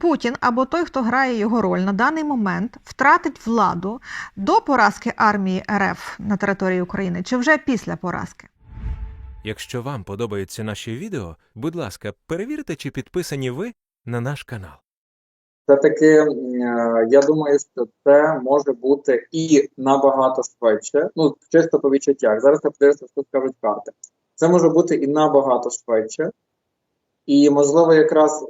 Путін або той, хто грає його роль на даний момент, втратить владу до поразки армії РФ на території України чи вже після поразки? Якщо вам подобаються наші відео, будь ласка, перевірте, чи підписані ви на наш канал. Все-таки е, я думаю, що це може бути і набагато швидше. Ну, чисто по відчуттях. Зараз я подивлюся, що скажуть карти. Це може бути і набагато швидше. І, можливо, якраз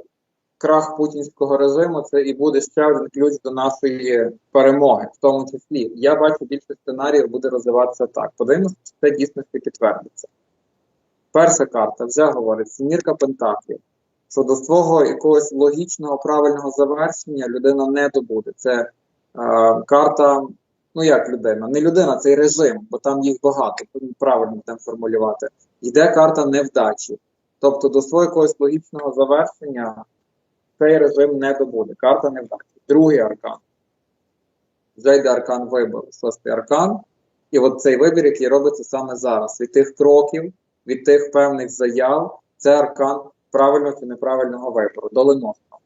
крах путінського режиму це і буде ще один ключ до нашої перемоги, в тому числі. Я бачу більше сценаріїв буде розвиватися так. Подивимося, чи це дійсності підтвердиться. Перша карта вже говорить: сімірка Пентаклів. Що до свого якогось логічного правильного завершення людина не добуде. Це е, карта, ну як людина, не людина, це режим, бо там їх багато, правильно будемо формулювати. Йде карта невдачі. Тобто до свого якогось логічного завершення цей режим не добуде. Карта невдачі. Другий аркан. Вже йде аркан вибору, шостий аркан. І от цей вибір, який робиться саме зараз, від тих кроків, від тих певних заяв, це аркан правильного чи неправильного вибору, доленосного.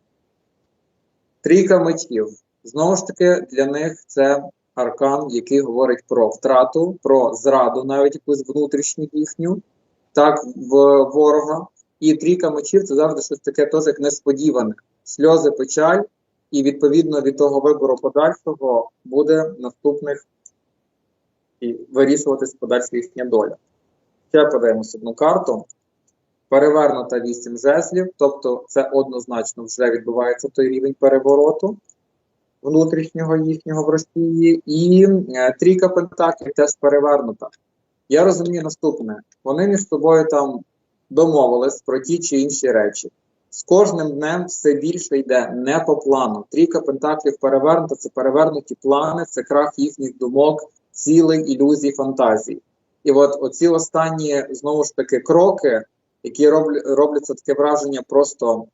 Трійка мечів. Знову ж таки, для них це аркан, який говорить про втрату, про зраду, навіть якусь внутрішню їхню, так, в ворога. І трійка мечів це завжди щось таке теж як несподіване. Сльози, печаль, і відповідно від того вибору подальшого буде наступних і вирішуватись подальша їхня доля. Ще подаємось одну карту. Перевернута 8 жезлів, тобто це однозначно вже відбувається той рівень перевороту внутрішнього їхнього в Росії, і е, трійка пентаклів теж перевернута. Я розумію наступне: вони між собою там домовились про ті чи інші речі. З кожним днем все більше йде не по плану. Трійка пентаклів перевернута, це перевернуті плани, це крах їхніх думок, цілей, ілюзій, фантазій. І от оці останні знову ж таки кроки, які роблять, робляться таке враження просто.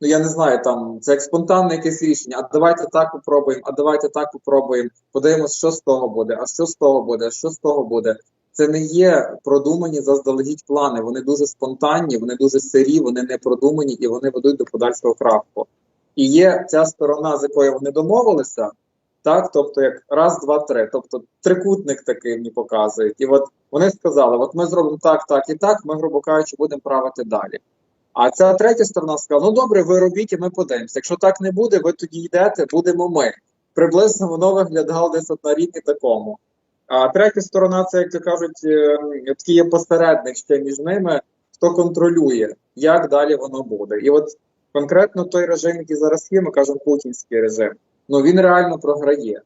Ну, я не знаю, там це як спонтанне якесь рішення. А давайте так попробуємо, а давайте так попробуємо. Подивимось, що з того буде, а що з того буде, а що з того буде. Це не є продумані заздалегідь плани. Вони дуже спонтанні, вони дуже сирі, вони не продумані і вони ведуть до подальшого краху. І є ця сторона, з якою вони домовилися, так, тобто як раз, два, три. Тобто трикутник такий мені показують. І от вони сказали: от ми зробимо так, так і так, ми, грубо кажучи, будемо правити далі. А ця третя сторона сказала: ну добре, ви робіть, і ми подивимося. Якщо так не буде, ви тоді йдете, будемо ми. Приблизно воно виглядало десь от на рівні такому. А третя сторона, це, як то кажуть, е, такий є посередник ще між ними, хто контролює, як далі воно буде. І от конкретно той режим, який зараз є, ми кажемо путінський режим, ну він реально програє.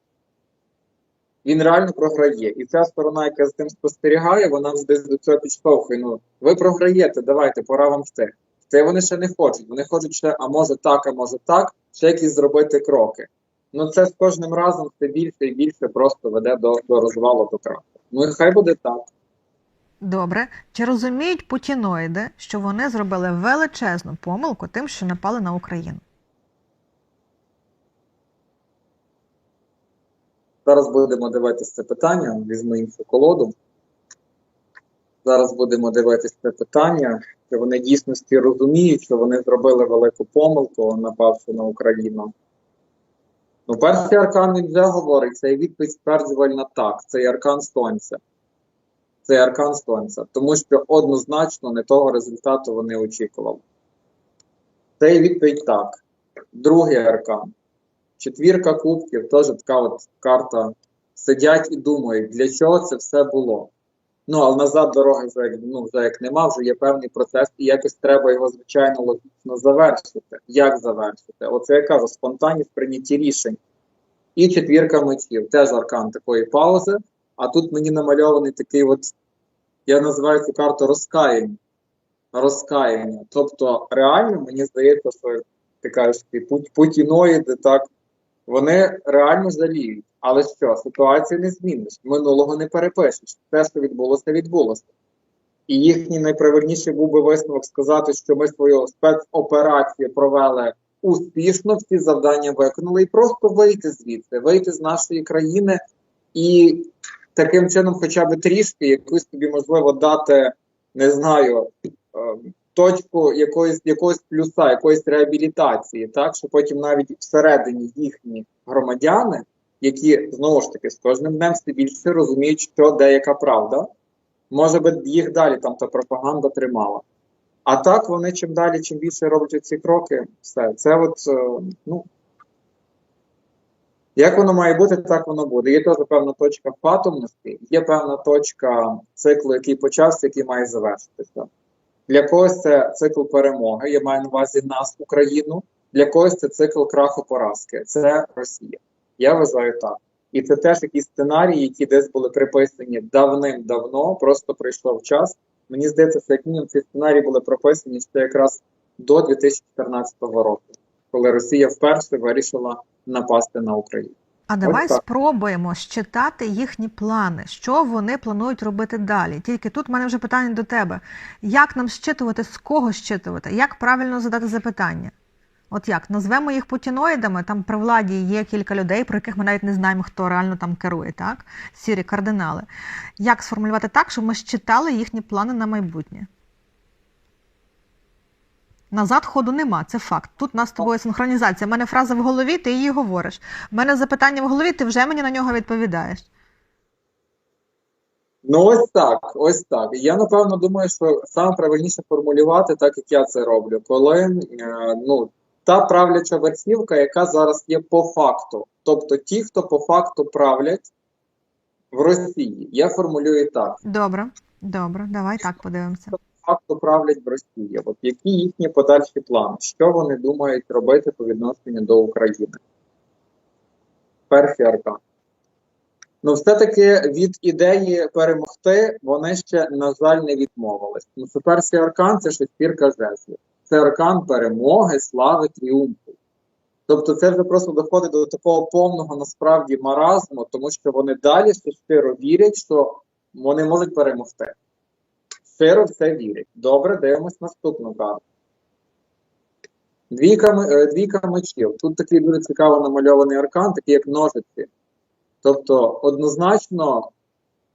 Він реально програє. І ця сторона, яка з тим спостерігає, вона десь до цього підштовхує. Ну, ви програєте, давайте, пора вам йти. Це вони ще не хочуть. Вони хочуть ще, а може так, а може так, ще якісь зробити кроки. Ну це з кожним разом все більше і більше просто веде до, до розвалу до краху. Ну і хай буде так. Добре, чи розуміють путіноїди, що вони зробили величезну помилку тим, що напали на Україну? Зараз будемо дивитися це питання, візьму іншу колоду. Зараз будемо дивитися це питання, що вони дійсності розуміють, що вони зробили велику помилку, напавши на Україну. Ну, перший аркан він вже говорить, це відповідь стверджувальна так, це аркан Сонця. Це аркан Сонця, тому що однозначно не того результату вони очікували. Це відповідь так. Другий аркан. Четвірка кубків, теж така от карта. Сидять і думають, для чого це все було. Ну, але назад дороги вже, як- ну, вже як нема, вже є певний процес, і якось треба його, звичайно, логічно завершити. Як завершити? Оце я кажу, спонтанність прийнятті рішень. І четвірка мечів, теж аркан такої паузи. А тут мені намальований такий от, я називаю цю карту розкаяння. Розкаяння. Тобто, реально, мені здається, що ти кажеш, ті пут- путіноїди, так, вони реально жаліють. Але що, ситуацію не зміниш, минулого не перепишеш. Те, що відбулося, відбулося. І їхній найправильніший був би висновок сказати, що ми свою спецоперацію провели успішно, всі завдання виконали, і просто вийти звідси, вийти з нашої країни і таким чином, хоча б трішки, якусь тобі можливо дати, не знаю, е, точку якоїсь, якогось плюса, якоїсь реабілітації, так, що потім навіть всередині їхні громадяни, які знову ж таки з кожним днем все більше розуміють, що де яка правда, може би їх далі там та пропаганда тримала. А так вони чим далі, чим більше роблять ці кроки, все. Це от, е, ну, як воно має бути, так воно буде. Є теж певна точка патомності, є певна точка циклу, який почався, який має завершитися. Для когось це цикл перемоги, я маю на увазі нас, Україну, для когось це цикл краху поразки. Це Росія. Я вважаю так. І це теж якісь сценарії, які десь були приписані давним-давно, просто прийшов час. Мені здається, що як мінімум ці сценарії були прописані ще якраз до 2014 року, коли Росія вперше вирішила напасти на Україну. А давай так. спробуємо щитати їхні плани, що вони планують робити далі. Тільки тут в мене вже питання до тебе: як нам щитувати, з кого щитувати, як правильно задати запитання? От як назвемо їх путіноїдами? Там при владі є кілька людей, про яких ми навіть не знаємо, хто реально там керує, так? Сірі кардинали. Як сформулювати так, щоб ми щитали їхні плани на майбутнє? Назад ходу нема, це факт. Тут у нас з тобою синхронізація. У мене фраза в голові, ти її говориш. У мене запитання в голові, ти вже мені на нього відповідаєш. Ну, ось так, ось так. Я напевно думаю, що саме правильніше формулювати, так як я це роблю, коли е, ну, та правляча верхівка, яка зараз є по факту. Тобто ті, хто по факту правлять в Росії. Я формулюю так. Добре, добре, давай так подивимося. факту правлять в Росії. От які їхні подальші плани? Що вони думають робити по відношенню до України? Перший аркан. Ну, все-таки від ідеї перемогти вони ще, на жаль, не відмовились. Ну, що перший аркан це шестірка жезлів. Це аркан перемоги, слави, тріумфу. Тобто це вже просто доходить до такого повного насправді маразму, тому що вони далі щиро вірять, що вони можуть перемогти. Щиро в це вірять. Добре, дивимось наступну карту. Двійка, е, двійка мечів. Тут такий дуже цікаво намальований аркан, такий як ножиці. Тобто, однозначно,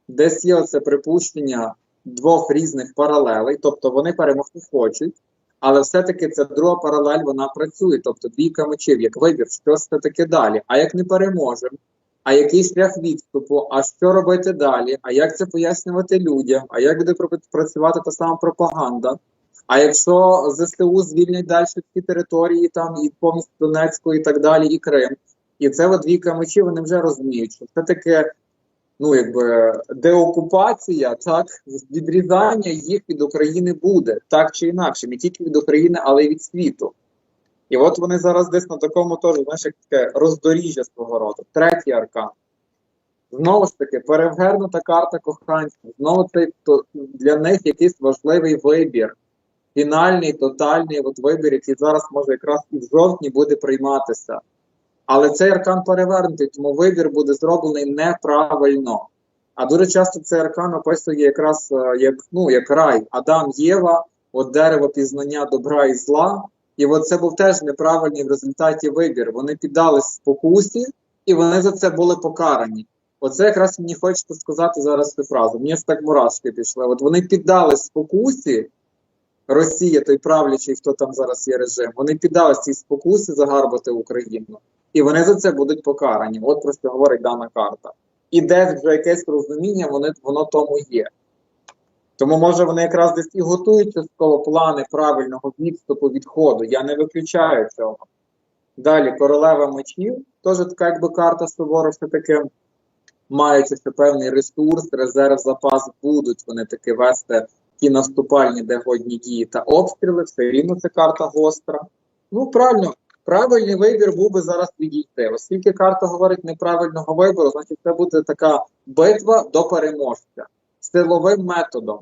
десь є оце припущення двох різних паралелей, тобто вони перемогти хочуть, але все-таки ця друга паралель вона працює. Тобто двійка мечів, як вибір, що ж це таке далі. А як не переможемо? А який шлях відступу? А що робити далі? А як це пояснювати людям? А як буде працювати та сама пропаганда? А якщо ЗСУ звільнять далі ці території, там і повністю Донецьку, і так далі, і Крим, і це от двійка мечів, вони вже розуміють, що це таке, ну якби деокупація, так відрізання їх від України буде так чи інакше, не тільки від України, але й від світу. І от вони зараз десь на такому теж, знаєш, як таке роздоріжжя свого роду. Третій аркан. Знову ж таки, перевернута карта коханців. Знову це то, для них якийсь важливий вибір. Фінальний, тотальний от вибір, який зараз може якраз і в жовтні буде прийматися. Але цей аркан перевернутий, тому вибір буде зроблений неправильно. А дуже часто цей аркан описує якраз е, як, ну, як рай. Адам, Єва, от дерево пізнання добра і зла. І от це був теж неправильний в результаті вибір. Вони піддались спокусі, і вони за це були покарані. Оце якраз мені хочеться сказати зараз цю фразу. Мені так мурашки пішли. От вони піддались спокусі, Росія, той правлячий, хто там зараз є режим, вони піддались цій спокусі загарбати Україну. І вони за це будуть покарані. От про що говорить дана карта. І десь вже якесь розуміння, вони, воно тому є. Тому, може, вони якраз десь і готують частково плани правильного відступу відходу. Я не виключаю цього. Далі королева мечів, теж така якби карта сувора, все таки маючи ще певний ресурс, резерв, запас, будуть вони таки вести ті наступальні, де годні дії та обстріли, все рівно це карта гостра. Ну, правильно, правильний вибір був би зараз відійти. Оскільки карта говорить неправильного вибору, значить це буде така битва до переможця силовим методом.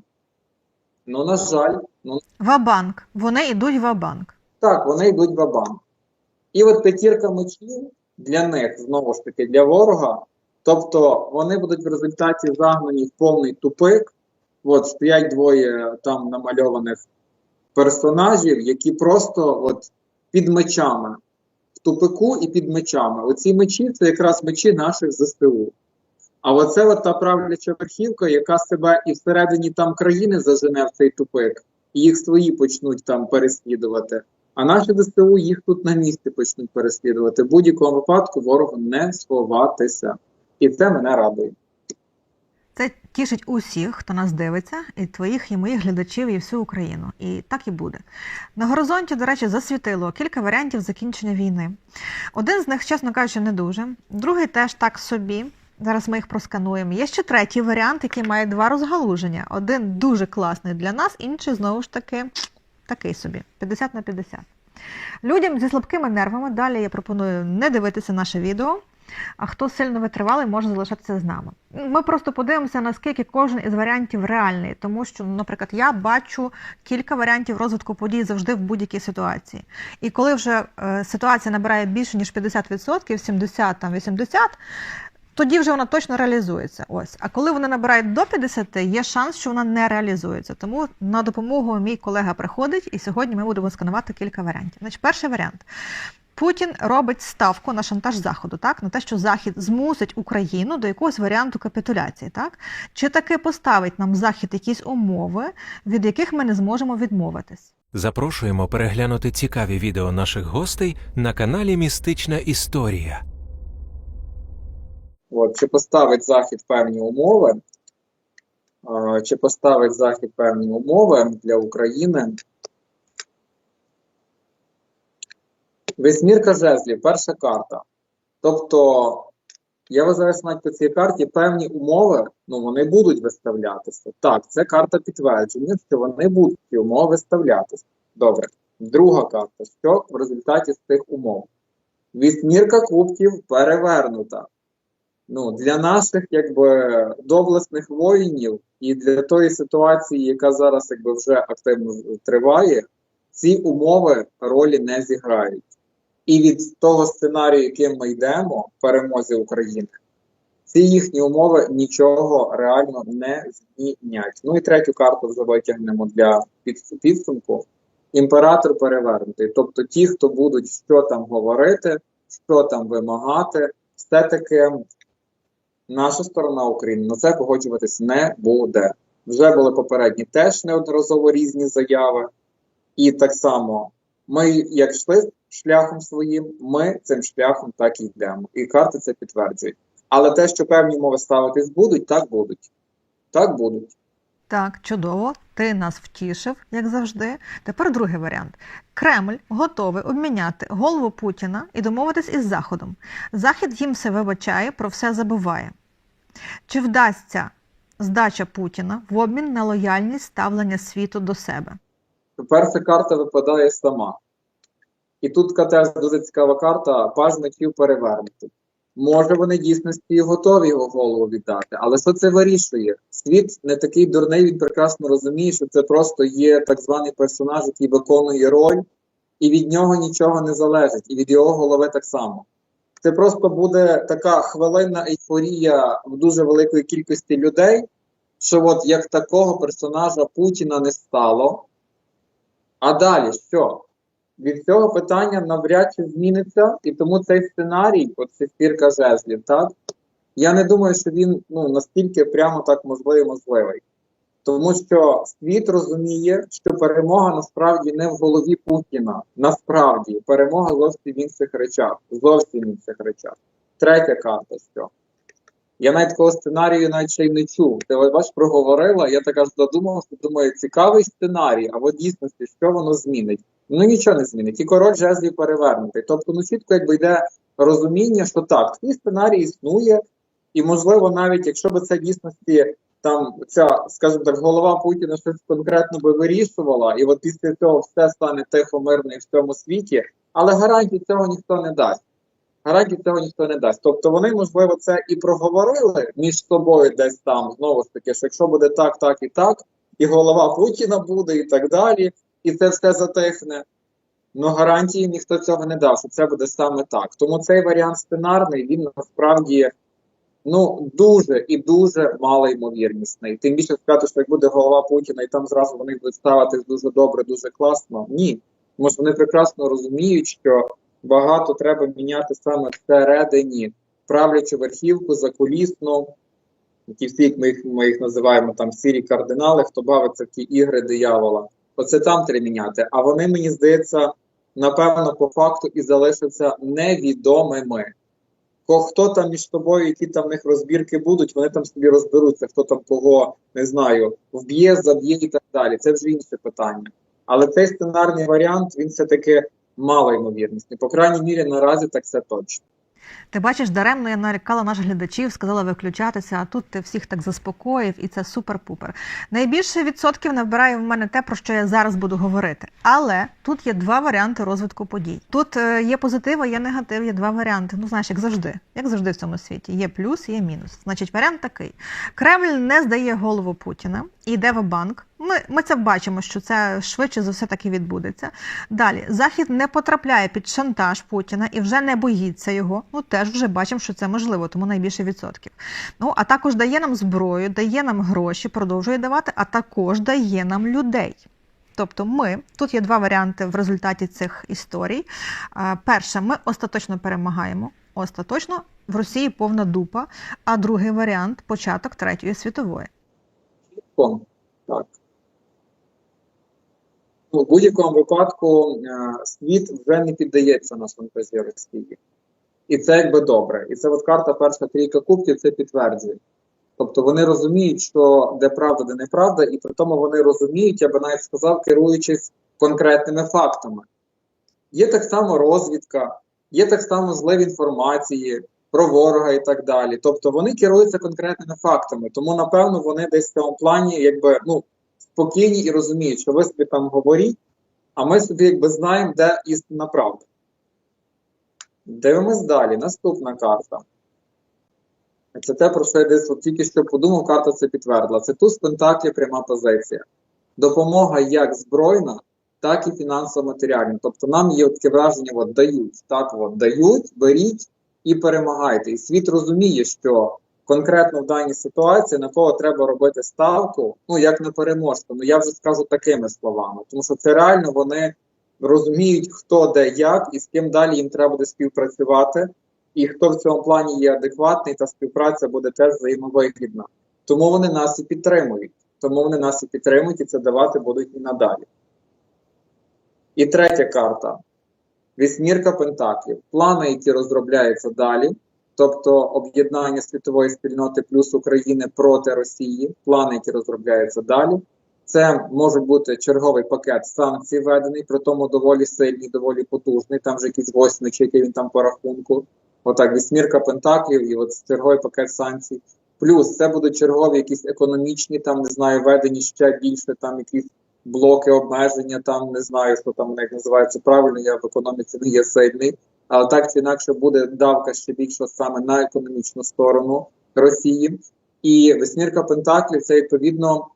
Ну, на жаль, ну Вабанк. Вони йдуть вабанк. так, вони йдуть в банк. І от п'ятірка мечів для них, знову ж таки, для ворога. Тобто вони будуть в результаті загнані в повний тупик. От стоять двоє там намальованих персонажів, які просто от під мечами, в тупику і під мечами. Оці мечі це якраз мечі наших ЗСУ. А оце от та правляча верхівка, яка себе і всередині там країни зажене в цей тупик, і їх свої почнуть там переслідувати. А наші ДСУ їх тут на місці почнуть переслідувати. В будь-якому випадку ворогу не сховатися. І це мене радує. Це тішить усіх, хто нас дивиться, і твоїх, і моїх глядачів, і всю Україну. І так і буде. На горизонті, до речі, засвітило кілька варіантів закінчення війни. Один з них, чесно кажучи, не дуже. Другий теж так собі. Зараз ми їх проскануємо. Є ще третій варіант, який має два розгалуження. Один дуже класний для нас, інший знову ж таки такий собі 50 на 50. Людям зі слабкими нервами далі я пропоную не дивитися наше відео. А хто сильно витривалий, може залишатися з нами. Ми просто подивимося, наскільки кожен із варіантів реальний, тому що, ну, наприклад, я бачу кілька варіантів розвитку подій завжди в будь-якій ситуації. І коли вже е, ситуація набирає більше ніж 50%, 70 там 80%, тоді вже вона точно реалізується. Ось. А коли вона набирає до 50, є шанс, що вона не реалізується. Тому на допомогу мій колега приходить, і сьогодні ми будемо сканувати кілька варіантів. Значить, перший варіант. Путін робить ставку на шантаж Заходу, так на те, що Захід змусить Україну до якогось варіанту капітуляції, так чи таки поставить нам Захід якісь умови, від яких ми не зможемо відмовитись. Запрошуємо переглянути цікаві відео наших гостей на каналі Містична Історія. От, чи поставить Захід певні умови, чи поставить Захід певні умови для України. Весьмірка жезлів, перша карта. Тобто, я вважаю, що навіть по цій карті певні умови, ну, вони будуть виставлятися. Так, це карта підтвердження, що вони будуть ці умови виставлятися. Добре. Друга карта. Що в результаті з цих умов? Вісьмірка кубків перевернута ну, для наших якби доблесних воїнів і для тої ситуації, яка зараз якби вже активно триває, ці умови ролі не зіграють. І від того сценарію, яким ми йдемо, перемозі України, ці їхні умови нічого реально не змінять. Ну і третю карту вже витягнемо для підсумку. Імператор перевернутий. Тобто ті, хто будуть що там говорити, що там вимагати, все-таки наша сторона України на це погоджуватись не буде. Вже були попередні теж неодноразово різні заяви. І так само ми, як йшли шляхом своїм, ми цим шляхом так і йдемо. І карти це підтверджують. Але те, що певні мови ставитись будуть, так будуть. Так будуть. Так, чудово, ти нас втішив, як завжди. Тепер другий варіант. Кремль готовий обміняти голову Путіна і домовитись із Заходом. Захід їм все вибачає, про все забуває. Чи вдасться здача Путіна в обмін на лояльність ставлення світу до себе? Перша карта випадає сама. І тут теж дуже цікава карта, паж мечів перевернутий. Може, вони дійсності і готові його голову віддати, але що це вирішує? Світ не такий дурний, він прекрасно розуміє, що це просто є так званий персонаж, який виконує роль, і від нього нічого не залежить, і від його голови так само. Це просто буде така хвилинна ейфорія в дуже великої кількості людей, що от як такого персонажа Путіна не стало. А далі що? Від цього питання навряд чи зміниться, і тому цей сценарій, от шестірка жезлів, так? Я не думаю, що він ну, настільки прямо так можливий можливий. Тому що світ розуміє, що перемога насправді не в голові Путіна. Насправді, перемога зовсім в інших речах. Зовсім в інших речах. Третя карта що? Я навіть такого сценарію навіть ще й не чув. Ти бач, проговорила, я так аж задумався, думаю, цікавий сценарій, а в дійсності, що воно змінить? Ну нічого не змінить. І король жезлів перевернутий. Тобто, ну чітко якби йде розуміння, що так, такий сценарій існує, і можливо, навіть якщо б це дійсності там ця, скажімо так, голова Путіна щось конкретно би вирішувала, і от після цього все стане тихо, мирно і в цьому світі, але гарантій цього ніхто не дасть. Гарантій цього ніхто не дасть. Тобто вони, можливо, це і проговорили між собою десь там, знову ж таки, що якщо буде так, так і так, і голова Путіна буде, і так далі, і це все затихне. Ну гарантії ніхто цього не дав, що це буде саме так. Тому цей варіант сценарний, він насправді ну дуже і дуже малоймовірнісний. Тим більше сказати, що як буде голова Путіна, і там зразу вони будуть ставитись дуже добре, дуже класно. Ні. Тому що вони прекрасно розуміють, що багато треба міняти саме всередині, правлячу верхівку, закулісну. Ті всі, як ми їх, ми їх називаємо там сірі кардинали, хто бавиться в ті ігри диявола. Оце там треба міняти. А вони, мені здається, напевно, по факту і залишаться невідомими. Хто там між тобою, які там в них розбірки будуть, вони там собі розберуться, хто там кого, не знаю, вб'є, заб'є і так далі. Це вже інше питання. Але цей сценарний варіант, він все-таки мало ймовірності. По крайній мірі, наразі так це точно. Ти бачиш, даремно я нарікала наших глядачів, сказала виключатися, а тут ти всіх так заспокоїв, і це супер-пупер. Найбільше відсотків набирає в мене те, про що я зараз буду говорити. Але тут є два варіанти розвитку подій. Тут е, є позитив, а є негатив, є два варіанти. Ну, знаєш, як завжди, як завжди в цьому світі. Є плюс, є мінус. Значить, варіант такий: Кремль не здає голову Путіна йде в банк. Ми, ми це бачимо, що це швидше за все так і відбудеться. Далі Захід не потрапляє під шантаж Путіна і вже не боїться його. Ну теж вже бачимо, що це можливо, тому найбільше відсотків. Ну а також дає нам зброю, дає нам гроші, продовжує давати, а також дає нам людей. Тобто, ми тут є два варіанти в результаті цих історій. Перше, ми остаточно перемагаємо. Остаточно в Росії повна дупа. А другий варіант початок третьої світової. Ком. Так. Ну, в будь-якому випадку е, світ вже не піддається на фантазії Росії. І це якби добре. І це от карта перша трійка кубків це підтверджує. Тобто вони розуміють, що де правда, де неправда, і при тому вони розуміють, я би навіть сказав, керуючись конкретними фактами. Є так само розвідка, є так само злив інформації про ворога і так далі. Тобто вони керуються конкретними фактами. Тому, напевно, вони десь в цьому плані якби ну, спокійні і розуміють, що ви собі там говоріть, а ми собі якби знаємо, де істинна правда. Дивимось далі. Наступна карта. Це те, про що я десь от тільки що подумав, карта це підтвердила. Це туз Пентаклі пряма позиція. Допомога як збройна, так і фінансово-матеріальна. Тобто нам є таке враження, от дають, так от дають, беріть і перемагайте. І світ розуміє, що конкретно в даній ситуації на кого треба робити ставку, ну як на переможця. Ну я вже скажу такими словами, тому що це реально вони розуміють, хто де як і з ким далі їм треба буде співпрацювати, і хто в цьому плані є адекватний, та співпраця буде теж взаємовигідна. Тому вони нас і підтримують. Тому вони нас і підтримують, і це давати будуть і надалі. І третя карта. Вісьмірка Пентаклів. Плани, які розробляються далі, тобто об'єднання світової спільноти плюс України проти Росії, плани, які розробляються далі. Це може бути черговий пакет санкцій введений, при тому доволі сильний, доволі потужний. Там вже якийсь восьмий, чи який він там по рахунку. Отак, вісьмірка Пентаклів і от черговий пакет санкцій. Плюс це будуть чергові якісь економічні, там не знаю, введені ще більше, там якісь блоки обмеження, там не знаю, що там у них називається правильно, я в економіці не є сильний. Але так чи інакше буде давка ще більша саме на економічну сторону Росії. І весьмірка Пентаклів це відповідно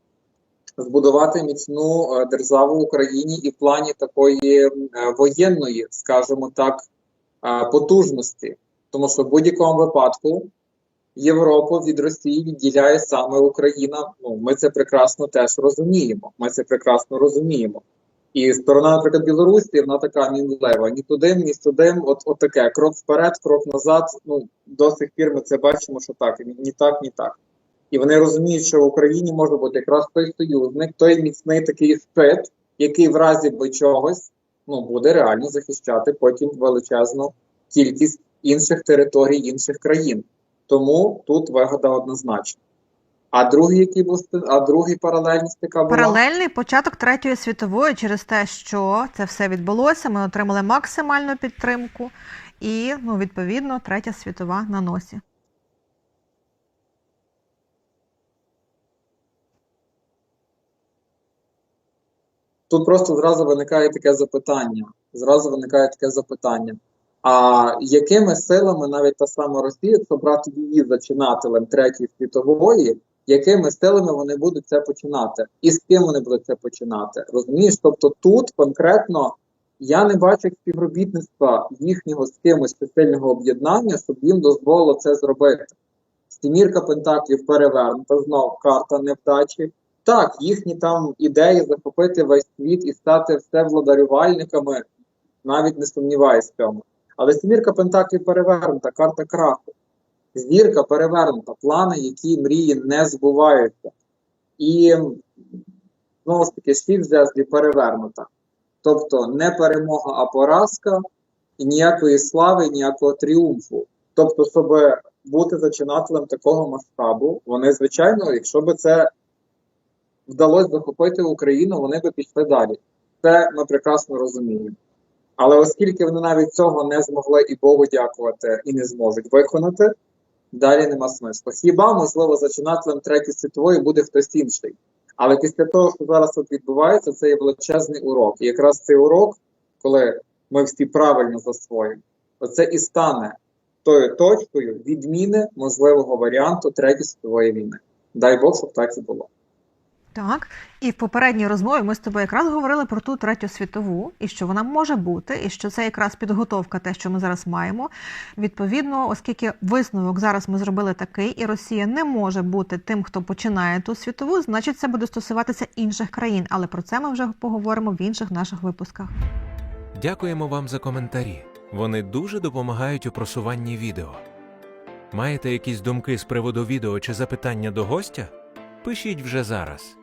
збудувати міцну е, державу в Україні і в плані такої е, воєнної, скажімо так, е, потужності. Тому що в будь-якому випадку Європу від Росії відділяє саме Україна. Ну, ми це прекрасно теж розуміємо. Ми це прекрасно розуміємо. І сторона, наприклад, Білорусі, вона така мінлева. Ні туди, ні сюди, от, от таке. Крок вперед, крок назад. Ну, до сих пір ми це бачимо, що так, ні, так, ні так. І вони розуміють, що в Україні може бути якраз той союзник, той міцний такий щит, який в разі би чогось ну, буде реально захищати потім величезну кількість інших територій, інших країн. Тому тут вигода однозначна. А другий, який був а другий паралельність, яка була Паралельний початок третьої світової через те, що це все відбулося. Ми отримали максимальну підтримку, і ну, відповідно третя світова на носі. тут просто зразу виникає таке запитання. Зразу виникає таке запитання. А якими силами навіть та сама Росія, якщо брати її зачинателем третьої світової, якими силами вони будуть це починати? І з ким вони будуть це починати? Розумієш? Тобто тут конкретно я не бачу співробітництва їхнього з кимось сильного об'єднання, щоб їм дозволило це зробити. Сімірка Пентаклів перевернута, знов карта невдачі. Так, їхні там ідеї захопити весь світ і стати все владарювальниками, навіть не сумніваюсь в цьому. Але сімірка Пентаклів перевернута, карта краху. Зірка перевернута, плани, які мрії не збуваються. І знову ж таки світ в перевернута. Тобто не перемога, а поразка, і ніякої слави, ніякого тріумфу. Тобто, щоб бути зачинателем такого масштабу, вони, звичайно, якщо би це вдалося захопити Україну, вони би пішли далі. Це ми прекрасно розуміємо. Але оскільки вони навіть цього не змогли і Богу дякувати, і не зможуть виконати, далі нема смислу. Хіба, можливо, зачинателем третьої світової буде хтось інший. Але після того, що зараз тут відбувається, це є величезний урок. І якраз цей урок, коли ми всі правильно засвоїмо, оце і стане тою точкою відміни можливого варіанту третьої світової війни. Дай Бог, щоб так і було. Так, і в попередній розмові ми з тобою якраз говорили про ту третю світову, і що вона може бути, і що це якраз підготовка, те, що ми зараз маємо. Відповідно, оскільки висновок зараз ми зробили такий, і Росія не може бути тим, хто починає ту світову, значить це буде стосуватися інших країн. Але про це ми вже поговоримо в інших наших випусках. Дякуємо вам за коментарі. Вони дуже допомагають у просуванні відео. Маєте якісь думки з приводу відео чи запитання до гостя? Пишіть вже зараз.